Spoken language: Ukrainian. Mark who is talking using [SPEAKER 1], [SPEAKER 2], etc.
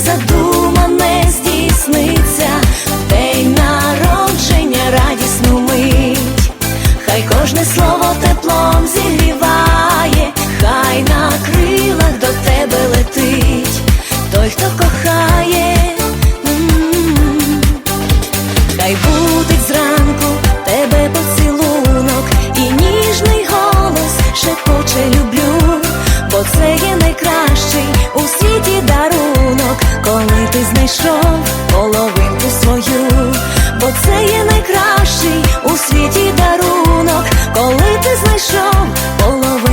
[SPEAKER 1] Задумане здійсниться, день народження радісну мить. Хай кожне слово теплом зігріває, хай на крилах до тебе летить, Following the soil.